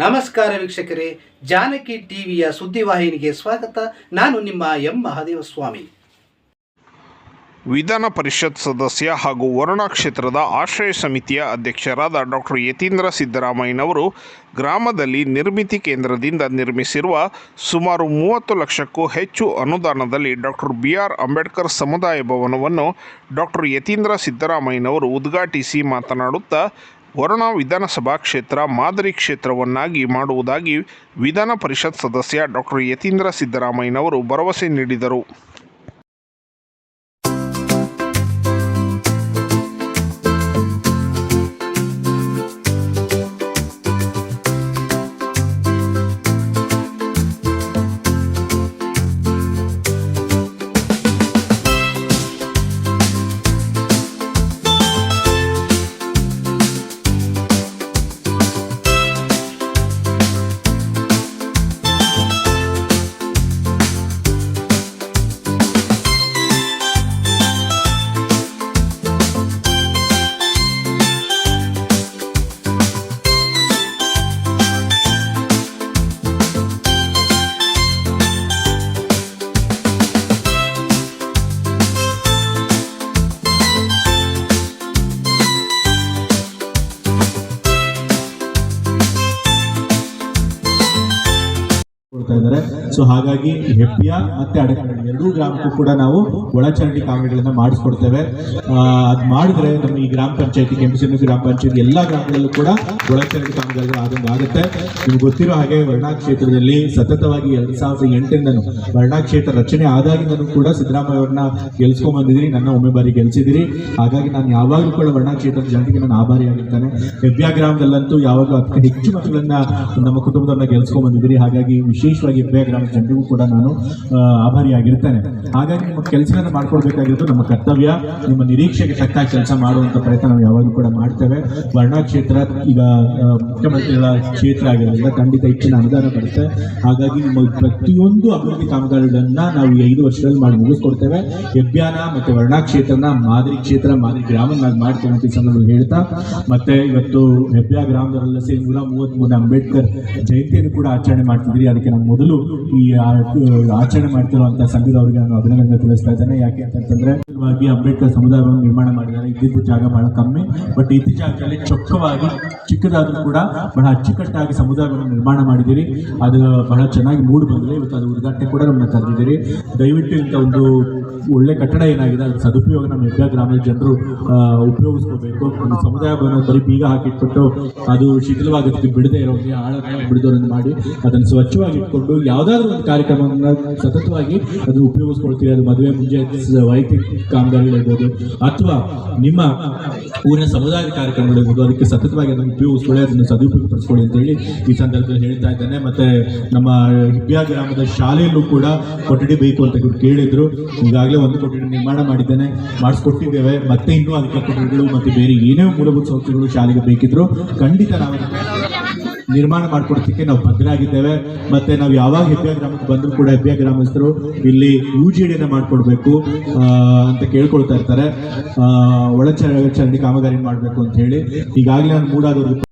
ನಮಸ್ಕಾರ ವೀಕ್ಷಕರೇ, ಜಾನಕಿ ಟಿವಿಯ ಸುದ್ದಿವಾಹಿನಿಗೆ ಸ್ವಾಗತ. ನಾನು ನಿಮ್ಮ ಎಂ. ಮಹಾದೇವ ಸ್ವಾಮಿ ವಿಧಾನ ಪರಿಷತ್ ಸದಸ್ಯ ಹಾಗೂ ವರುಣಾ ಕ್ಷೇತ್ರದ ಆಶ್ರಯ ಸಮಿತಿಯ ಅಧ್ಯಕ್ಷರಾದ ಡಾಕ್ಟರ್ ಯತೀಂದ್ರ ಸಿದ್ದರಾಮಯ್ಯನವರು ಗ್ರಾಮದಲ್ಲಿ ನಿರ್ಮಿತಿ ಕೇಂದ್ರದಿಂದ ನಿರ್ಮಿಸಿರುವ ಸುಮಾರು ಮೂವತ್ತು ಲಕ್ಷಕ್ಕೂ ಹೆಚ್ಚು ಅನುದಾನದಲ್ಲಿ ಡಾಕ್ಟರ್ ಬಿ ಆರ್ ಅಂಬೇಡ್ಕರ್ ಸಮುದಾಯ ಭವನವನ್ನು ಡಾಕ್ಟರ್ ಯತೀಂದ್ರ ಸಿದ್ದರಾಮಯ್ಯನವರು ಉದ್ಘಾಟಿಸಿ ಮಾತನಾಡುತ್ತಾ ವರುಣಾ ವಿಧಾನಸಭಾ ಕ್ಷೇತ್ರ ಮಾದರಿ ಕ್ಷೇತ್ರವನ್ನಾಗಿ ಮಾಡುವುದಾಗಿ ವಿಧಾನ ಪರಿಷತ್ ಸದಸ್ಯ ಡಾಕ್ಟರ್ ಯತೀಂದ್ರ ಸಿದ್ದರಾಮಯ್ಯನವರು ಭರವಸೆ ನೀಡಿದರು. ಕೊಡ್ತಾ ಇದ್ದಾರೆ ಸೊ ಹಾಗಾಗಿ ಹೆಬ್ಬಿಯ ಮತ್ತೆ ಅಡಕನಹಳ್ಳಿ ಎರಡೂ ಗ್ರಾಮಕ್ಕೂ ಕೂಡ ನಾವು ಒಳಚರಂಡಿ ಕಾಮಗಾರಿಗಳನ್ನ ಮಾಡಿಸ್ಕೊಡ್ತೇವೆ. ಅದು ಮಾಡಿದ್ರೆ ನಮ್ಮ ಈ ಗ್ರಾಮ ಪಂಚಾಯತಿ ಕೆಂಪಸಿನ ಗ್ರಾಮ ಪಂಚಾಯತಿ ಎಲ್ಲ ಗ್ರಾಮಗಳಲ್ಲೂ ಕೂಡ ಒಳಚರಂಡಿ ಕಾಮಗಾರಿಗಳು ಆದಂಗೆ ಆಗುತ್ತೆ. ನಿಮ್ಗೆ ಗೊತ್ತಿರೋ ಹಾಗೆ ವರ್ಣಾ ಕ್ಷೇತ್ರದಲ್ಲಿ ಸತತವಾಗಿ ಎರಡ್ ಸಾವಿರದ ಎಂಟರಿಂದನೂ ವರ್ಣಾ ಕ್ಷೇತ್ರ ರಚನೆ ಆದಾಗಿಂದನೂ ಕೂಡ ಸಿದ್ದರಾಮಯ್ಯ ಅವ್ರನ್ನ ನನ್ನ ಒಮ್ಮೆ ಬಾರಿ ಗೆಲ್ಸಿದಿರಿ ಹಾಗಾಗಿ ನಾನು ಯಾವಾಗಲೂ ಕೂಡ ವರ್ಣಾ ಕ್ಷೇತ್ರದ ಜನರಿಗೆ ನಾನು ಆಭಾರಿಯಾಗಿರ್ತೇನೆ ಹೆಬ್ಬಿಯ ಗ್ರಾಮದಲ್ಲಂತೂ ಯಾವಾಗಲೂ ಅದಕ್ಕೆ ಹೆಚ್ಚು ಮಕ್ಕಳನ್ನ ನಮ್ಮ ಕುಟುಂಬದವ್ರನ್ನ ಗೆಲ್ಸ್ಕೊಂಡ್ ಬಂದಿದ್ದೀರಿ. ಹಾಗಾಗಿ ವಿಶೇಷವಾಗಿ ಹೆಬ್ಬಿಯ ಗ್ರಾಮದ ಜನರಿಗೂ ಕೂಡ ನಾನು ಆಭಾರಿಯಾಗಿರ್ತೇನೆ. ಹಾಗಾಗಿ ನಿಮ್ಮ ಕೆಲಸವನ್ನು ಮಾಡ್ಕೊಡ್ಬೇಕಾಗಿರೋದು ನಮ್ಮ ಕರ್ತವ್ಯ. ನಿಮ್ಮ ನಿರೀಕ್ಷೆಗೆ ತಕ್ಕ ಕೆಲಸ ಮಾಡುವಂಥ ಪ್ರಯತ್ನ ನಾವು ಯಾವಾಗಲೂ ಕೂಡ ಮಾಡ್ತೇವೆ. ವರ್ಣಾಕ್ಷೇತ್ರ ಈಗ ಮುಖ್ಯಮಂತ್ರಿಗಳ ಕ್ಷೇತ್ರ ಆಗಿರೋದ್ರಿಂದ ಖಂಡಿತ ಹೆಚ್ಚಿನ ಅನುದಾನ ಬರುತ್ತೆ. ಹಾಗಾಗಿ ನಿಮ್ಮ ಪ್ರತಿಯೊಂದು ಅಭಿವೃದ್ಧಿ ಕಾಮಗಾರಿಗಳನ್ನು ನಾವು ಐದು ವರ್ಷದಲ್ಲಿ ಮಾಡಿ ಮುಗಿಸ್ಕೊಡ್ತೇವೆ. ಹೆಬ್ಯಾನ ಮತ್ತೆ ವರ್ಣಾಕ್ಷೇತ್ರನ ಮಾದರಿ ಕ್ಷೇತ್ರ, ಮಾದರಿ ಗ್ರಾಮನಾಗಿ ಮಾಡ್ತೇವೆ ಅಂತ ಈ ಸಂದರ್ಭದಲ್ಲಿ ಹೇಳ್ತಾ. ಮತ್ತೆ ಇವತ್ತು ಹೆಬ್ಬ್ಯಾ ಗ್ರಾಮದಲ್ಲ ಸೇರಿ ನೂರ ಮೂವತ್ತ್ ಮೂರನೇ ಅಂಬೇಡ್ಕರ್ ಜಯಂತಿಯನ್ನು ಕೂಡ ಆಚರಣೆ ಮಾಡ್ತಿದ್ರಿ ಅದಕ್ಕೆ ನಾನು ಮೊದಲು ಈ ಆಚರಣೆ ಮಾಡ್ತಿರುವಂತಹ ಸಂಘದವರಿಗೆ ನಾನು ಅಭಿನಂದನೆ ತಿಳಿಸ್ತಾ ಇದ್ದೇನೆ. ಯಾಕೆ ಅಂತಂತಂದ್ರೆ ಮುಖ್ಯವಾಗಿ ಅಂಬೇಡ್ಕರ್ ಸಮುದಾಯವನ್ನು ನಿರ್ಮಾಣ ಮಾಡಿದ್ದಾರೆ. ಇದ್ದಿದ್ದ ಜಾಗ ಬಹಳ ಕಮ್ಮಿ ಬಟ್ ಇದ್ದ ಜಾಗದಲ್ಲಿ ಚೊಕ್ಕವಾಗಿ ಚಿಕ್ಕದಾದರೂ ಕೂಡ ಬಹಳ ಅಚ್ಚುಕಟ್ಟಾಗಿ ಸಮುದಾಯವನ್ನು ನಿರ್ಮಾಣ ಮಾಡಿದ್ದೀರಿ. ಅದು ಬಹಳ ಚೆನ್ನಾಗಿ ಮೂಡ್ ಬಂದಿದೆ. ಇವತ್ತು ಅದು ಉದ್ಘಾಟನೆ ಕೂಡ ನಮ್ಮನ್ನು ಕರೆದಿದ್ದೀರಿ ದಯವಿಟ್ಟು ಇಂಥ ಒಂದು ಒಳ್ಳೆ ಕಟ್ಟಡ ಏನಾಗಿದೆ, ಅದರ ಸದುಪಯೋಗ ನಮ್ಮ ಹೆಬ್ಬೆ ಗ್ರಾಮದ ಜನರು ಉಪಯೋಗಿಸ್ಕೋಬೇಕು. ಒಂದು ಸಮುದಾಯವನ್ನು ಬರೀ ಬೀಗ ಹಾಕಿಟ್ಬಿಟ್ಟು ಅದು ಶಿಥಿಲವಾಗೋದಕ್ಕೆ ಬಿಡದೆ ಇರೋರಿಗೆ ಆಳ ಬಿಡದೋರನ್ನು ಮಾಡಿ, ಅದನ್ನು ಸ್ವಚ್ಛವಾಗಿ ಇಟ್ಕೊಂಡು ಯಾವುದಾದ್ರೂ ಒಂದು ಕಾರ್ಯಕ್ರಮವನ್ನು ಸತತವಾಗಿ ಅದನ್ನು ಉಪಯೋಗಿಸ್ಕೊಳ್ತೀವಿ. ಅದು ಮದುವೆ ಸ- ವೈಯಕ್ತಿಕ ಕಾಮಗಾರಿಗಳಿರ್ಬೋದು ಅಥವಾ ನಿಮ್ಮ ಊರಿನ ಸಮುದಾಯ ಕಾರ್ಯಕ್ರಮಗಳಿರ್ಬೋದು, ಅದಕ್ಕೆ ಸತತವಾಗಿ ಅದನ್ನು ಉಪಯೋಗಿಸ್ಕೊಳ್ಳಿ, ಅದನ್ನು ಸದುಪಯೋಗಪಡಿಸ್ಕೊಳ್ಳಿ ಅಂತ ಹೇಳಿ ಈ ಸಂದರ್ಭದಲ್ಲಿ ಹೇಳ್ತಾ ಇದ್ದೇನೆ. ಮತ್ತೆ ನಮ್ಮ ಹಿಬ್ಯಾ ಗ್ರಾಮದ ಶಾಲೆಯಲ್ಲೂ ಕೂಡ ಕೊಠಡಿ ಬೇಕು ಅಂತ ಕೇಳಿದ್ರು. ಈಗಾಗಲೇ ಒಂದು ಕೊಠಡಿ ನಿರ್ಮಾಣ ಮಾಡಿದ್ದೇನೆ, ಮಾಡಿಸ್ಕೊಟ್ಟಿದ್ದೇವೆ. ಮತ್ತೆ ಇನ್ನೂ ಅದಕ್ಕೆ ಕೊಠಡಿಗಳು ಮತ್ತೆ ಬೇರೆ ಏನೇ ಮೂಲಭೂತ ಸೌಕರ್ಯಗಳು ಶಾಲೆಗೆ ಬೇಕಿದ್ರು ಖಂಡಿತ ನಾವು ನಿರ್ಮಾಣ ಮಾಡ್ಕೊಡ್ಲಿಕ್ಕೆ ನಾವು ಬದ್ಧರಾಗಿದ್ದೇವೆ. ಮತ್ತೆ ನಾವು ಯಾವಾಗ ಹೆಬ್ಬಿಯ ಗ್ರಾಮಕ್ಕೆ ಬಂದರೂ ಕೂಡ ಹೆಬ್ಬಿಯ ಗ್ರಾಮಸ್ಥರು ಇಲ್ಲಿ ಡಿನ ಮಾಡ್ಕೊಡ್ಬೇಕು ಅಂತ ಕೇಳ್ಕೊಳ್ತಾ ಇರ್ತಾರೆ. ಒಳಚರಂಡಿ ಕಾಮಗಾರಿ ಮಾಡಬೇಕು ಅಂತ ಹೇಳಿ. ಈಗಾಗಲೇ ನಾನು ಮೂಡಾದವ್ರಿಗೆ